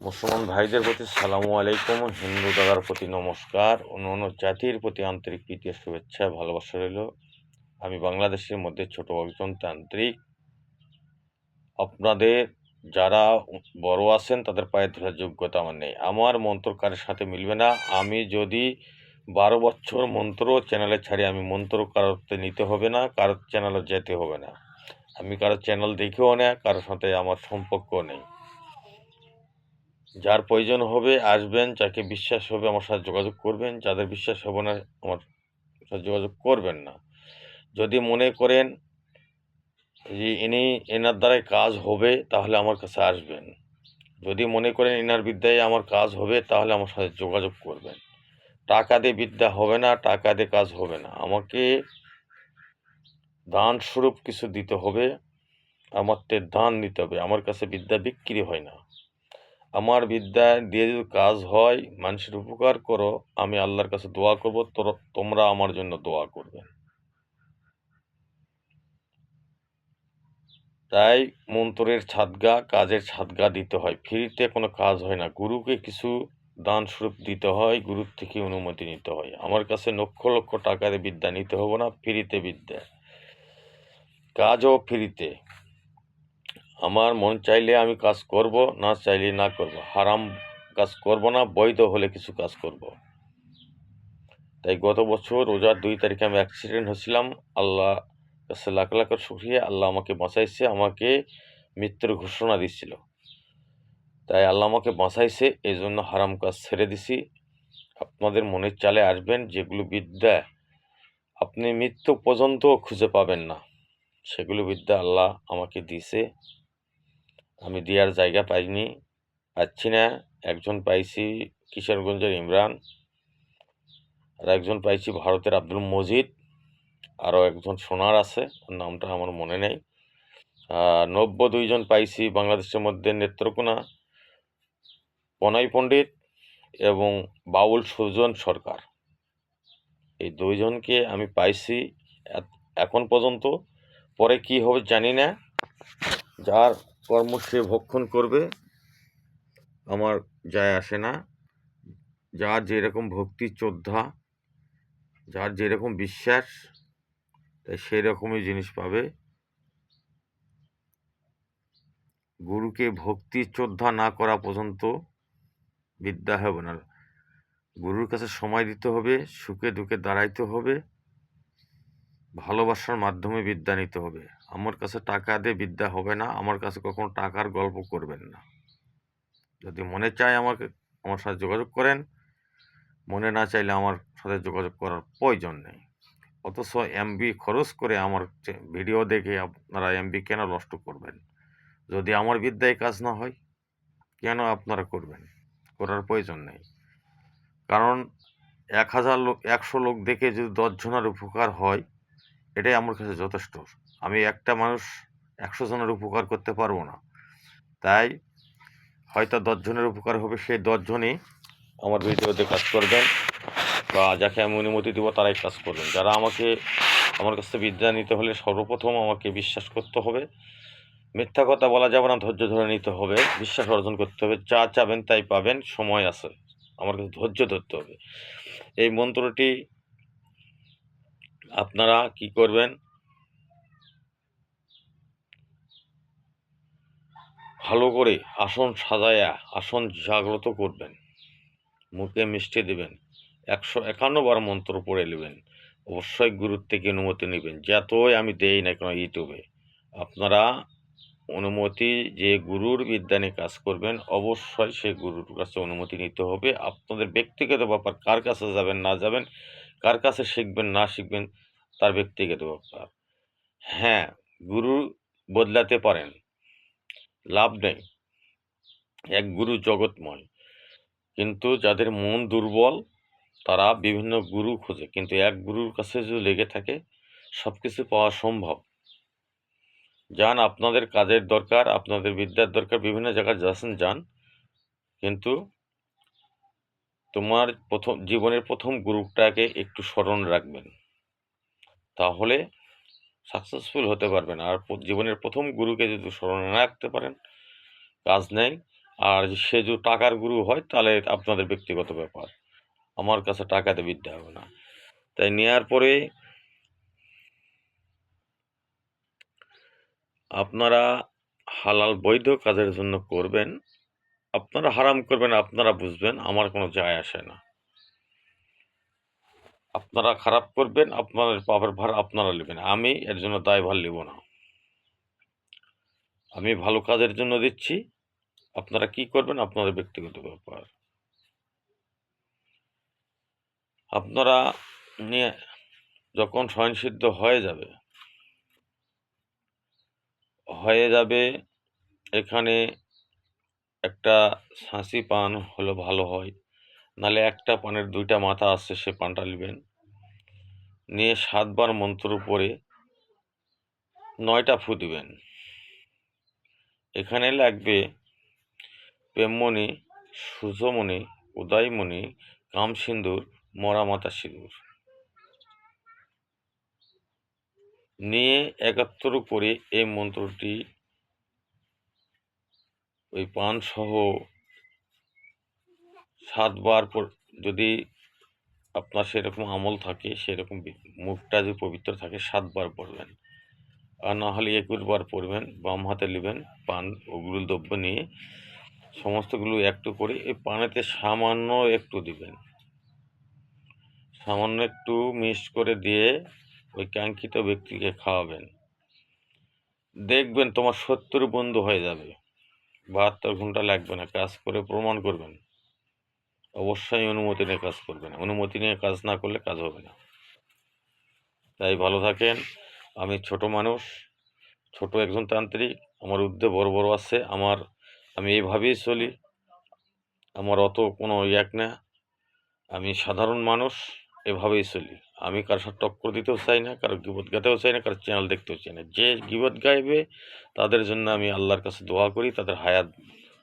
মুসলমান ভাইদের প্রতি সালামু আলাইকুম। হিন্দু দাদার প্রতি নমস্কার। অন্য অন্য জাতির প্রতি আন্তরিক প্রীতি শুভেচ্ছা, ভালোবাসা রইল। আমি বাংলাদেশের মধ্যে ছোট একজন তান্ত্রিক। আপনাদের যারা বড় আছেন, তাদের পায়ে ধরার যোগ্যতা আমার নেই। আমার মন্ত্র কারের সাথে মিলবে না। আমি যদি বারো বছর মন্ত্র চ্যানেলে ছাড়ি, আমি মন্ত্র কারোতে নিতে হবে না, কারোর চ্যানেলে যেতে হবে না। আমি কারোর চ্যানেল দেখেও না কারোর সাথে আমার সম্পর্ক নেই। যার প্রয়োজন হবে আসবেন, যাকে বিশ্বাস হবে আমার সাথে যোগাযোগ করবেন, যাদের বিশ্বাস হবে না আমার সাথে যোগাযোগ করবেন না। যদি মনে করেন যে ইনি, এনার দ্বারাই কাজ হবে, তাহলে আমার কাছে আসবেন। যদি মনে করেন এনার বিদ্যায় আমার কাজ হবে, তাহলে আমার সাথে যোগাযোগ করবেন। টাকা দিয়ে বিদ্যা হবে না, টাকা দিয়ে কাজ হবে না। আমাকে দান স্বরূপ কিছু দিতে হবে, আমার তে দান নিতে হবে। আমার কাছে বিদ্যা বিক্রি হয় না। আমার বিদ্যা দিয়ে যদি কাজ হয়, মানুষের উপকার করো, আমি আল্লাহর কাছে দোয়া করব তোমরা আমার জন্য দোয়া করবে। তাই মন্ত্রের ছাদগা, কাজের ছাদগা দিতে হয়। ফ্রিতে কোনো কাজ হয় না। গুরুকে কিছু দান স্বরূপ দিতে হয়, গুরুর থেকে অনুমতি নিতে হয়। আমার কাছে লক্ষ লক্ষ টাকা দিয়ে বিদ্যা নিতে হবে না, ফ্রিতে বিদ্যা। কাজও ফ্রিতে। আমার মন চাইলে আমি কাজ করব, না চাইলে না করব। হারাম কাজ করব না, বৈধ হলে কিছু কাজ করব। তাই গত বছর রোজার দুই তারিখে আমি অ্যাক্সিডেন্ট হয়েছিলাম। আল্লাহ কাছে লাখ লাখ শুক্রিয়া। আল্লাহ আমাকে বাঁচাইছে, আমাকে মৃত্যুর ঘোষণা দিচ্ছিল তাই আল্লাহ আমাকে বাঁচাইছে এই জন্য হারাম কাজ ছেড়ে দিছি। আপনাদের মনের চালে আসবেন, যেগুলো বিদ্যা আপনি মৃত্যু পর্যন্ত খুঁজে পাবেন না, সেগুলো বিদ্যা আল্লাহ আমাকে দিছে আমি দেওয়ার জায়গা পাইনি, পাচ্ছি না। একজন পাইছি কিশোরগঞ্জের ইমরান, আর একজন পাইছি ভারতের আব্দুল মজিদ, আরও একজন সোনার আছে, ওর নামটা আমার মনে নেই। নব্য দুইজন পাইছি বাংলাদেশের মধ্যে নেত্রকোনা পনয় পণ্ডিত এবং বাউল সুজন সরকার। এই দুইজনকে আমি পাইছি এখন পর্যন্ত। পরে কি হবে জানি না। যার কর্ম সে ভক্ষণ করবে, আমার যায় আসে না। যার যেরকম ভক্তি, শ্রদ্ধা, যার যেরকম বিশ্বাস, তাই সেই রকমই জিনিস পাবে। গুরুকে ভক্তি, শ্রদ্ধা না করা পর্যন্ত বিদ্যা হবে না। গুরুর কাছে সময় দিতে হবে, সুখে দুঃখে দাঁড়াইতে হবে। ভালোবাসার মাধ্যমে বিদ্যা নিতে হবে। আমার কাছে টাকা দিয়ে বিদ্যা হবে না, আমার কাছে কখনো টাকার গল্প করবেন না। যদি মনে চায় আমাকে, আমার সাথে যোগাযোগ করেন। মনে না চাইলে আমার সাথে যোগাযোগ করার প্রয়োজন নেই। অথচ এমবি খরচ করে আমার ভিডিও দেখে আপনারা এমবি কেন নষ্ট করবেন? যদি আমার বিদ্যায় কাজ না হয়, কেন আপনারা করবেন? করার প্রয়োজন নেই। কারণ এক হাজার লোক একশো লোক দেখে যদি দশজনের উপকার হয় এটাই আমার কাছে যথেষ্ট। আমি একটা মানুষ একশো জনের উপকার করতে পারব না। তাই হয়তো দশজনের উপকার হবে, সেই দশজনই আমার ভিডিওতে কাজ করবেন বা যাকে আমি অনুমতি দেবো তারাই কাজ করবেন। যারা আমাকে, আমার কাছে বিদ্যা নিতে হলে সর্বপ্রথম আমাকে বিশ্বাস করতে হবে। মিথ্যা কথা বলা যাবে না, ধৈর্য ধরে নিতে হবে, বিশ্বাস অর্জন করতে হবে। যা চাবেন তাই পাবেন, সময় আছে। আমার কাছে ধৈর্য ধরতে হবে। এই মন্ত্রটি আপনারা কি করবেন? ভালো করে আসন সাজায়া, আসন জাগ্রত করবেন। মুখে মিষ্টি দেবেন। একশো একান্ন বার মন্ত্র পড়ে নেবেন। অবশ্যই গুরুর থেকে অনুমতি নেবেন। যতই আমি দেই না কেন ইউটিউবে, আপনারা অনুমতি যে গুরুর বিদ্যা নিয়ে কাজ করবেন, অবশ্যই সে গুরুর কাছে অনুমতি নিতে হবে। আপনাদের ব্যক্তিগত ব্যাপার, কার কাছে যাবেন, না যাবেন কার কাছে শিখবেন, না শিখবেন তার ব্যক্তিগত ব্যাপার। হ্যাঁ গুরু বদলাতে পারেন, লাভ নেই। এক গুরু জগৎময়, কিন্তু যাদের মন দুর্বল, তারা বিভিন্ন গুরু খোঁজে। কিন্তু এক গুরুর কাছে যদি লেগে থাকে সব কিছু পাওয়া সম্ভব। যান, আপনাদের কাজের দরকার, আপনাদের বিদ্যার দরকার, বিভিন্ন জায়গায় যাচ্ছেন, যান। কিন্তু তোমার প্রথম, জীবনের প্রথম গুরুটাকে একটু স্মরণ রাখবেন। তাহলে সাকসেসফুল হতে পারবেন। আর জীবনের প্রথম গুরুকে যদি স্মরণে না রাখতে পারেন, কাজ নেই। আর সে যদি টাকার গুরু হয়, তাহলে আপনাদের ব্যক্তিগত ব্যাপার। আমার কাছে টাকাতে বিদ্যা হবে না। তাই নেওয়ার পরে আপনারা হালাল বৈধ কাজের জন্য করবেন। আপনারা হারাম করবেন, আপনারা বুঝবেন, আমার কোনো যায় আসে না। আপনারা খারাপ করবেন, আপনাদের পাপের ভার আপনারা নেবেন, আমি এর জন্য দায়ভার নেব না। আমি ভালো কাজের জন্য দিচ্ছি, আপনারা কি করবেন, আপনাদের ব্যক্তিগত ব্যাপার। আপনারা নিয়ে যখন স্বয়ংসিদ্ধ হয়ে যাবে হয়ে যাবে, এখানে একটা ছাঁচি পান হলে ভালো হয়। নালে একটা পানের দুইটা মাথা আসছে সে পানটা নেবেন নিয়ে সাতবার মন্ত্র পরে নয়টা ফু দিবেন। এখানে লাগবে প্রেমমণি, সূর্যমণি, উদয়মণি, কামসিন্দুর, মরামাতা সিঁদুর। নিয়ে একাত্তর করে এই মন্ত্রটি ওই পান সহ সাতবার যদি আপনার সেরকম আমল থাকে, সেরকম মুখটা যদি পবিত্র থাকে, সাতবার পড়বেন। আর না হলে একুশ বার পড়বেন, বাম হাতে নেবেন পান ওগুলো দ্রব্য নিয়ে। সমস্তগুলো একটু করে এই পানেতে সামান্য একটু দিবেন। সামান্য একটু মিক্স করে দিয়ে ওই কাঙ্ক্ষিত ব্যক্তিকে খাওয়াবেন। দেখবেন তোমার সত্তর বন্ধু হয়ে যাবে। বাহাত্তর ঘণ্টা লাগবে না, কাজ করে প্রমাণ করবেন। অবশ্যই অনুমতি নিয়ে কাজ করবেন। অনুমতি নিয়ে কাজ না করলে কাজ হবে না। তাই ভালো থাকেন। আমি ছোট মানুষ, ছোট একজন তান্ত্রিক, আমার উদ্যোগ বড় বড় আছে, আমার, আমি এইভাবেই চলি। আমার অত কোনো ইয়াক না আমি সাধারণ মানুষ। এভাবেই চলি। আমি কারোর সাথে টক্কর দিতেও চাই না, কারও গিবত গাতেও চাই না, কারও চ্যানেল দেখতেও চাই না। যে গিবত গাইবে, তাদের জন্য আমি আল্লাহর কাছে দোয়া করি, তাদের হায়াত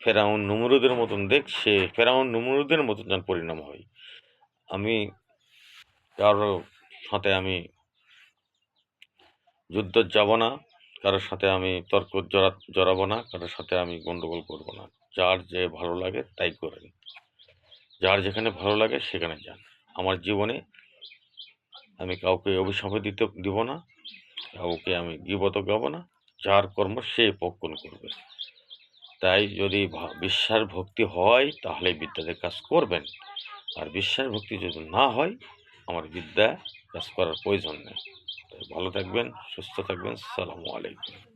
ফেরাউন নুমরুদের মতন দেখ, সে ফেরাউন নুমরুদের মতন যেন পরিণাম হয়। আমি কারও সাথে আমি যুদ্ধ যাব না কারোর সাথে আমি তর্ক জড়া জড়াবো না কারোর সাথে আমি গণ্ডগোল করব না। যার যে ভালো লাগে তাই করেন। যার যেখানে ভালো লাগে সেখানে যান। আমার জীবনে আমি কাউকে অভিশাপ দিতে দিব না, কাউকে আমি গিবত গাবো না, যার কর্ম সে পক্ষণ করবে। তাই যদি বিশ্বাস ভক্তি হয়, তাহলে বিদ্যাতে কাজ করবেন। আর বিশ্বাস ভক্তি যদি না হয়, আমার বিদ্যা কাজ করার প্রয়োজন নেই। ভালো থাকবেন, সুস্থ থাকবেন, সালামু আলাইকুম।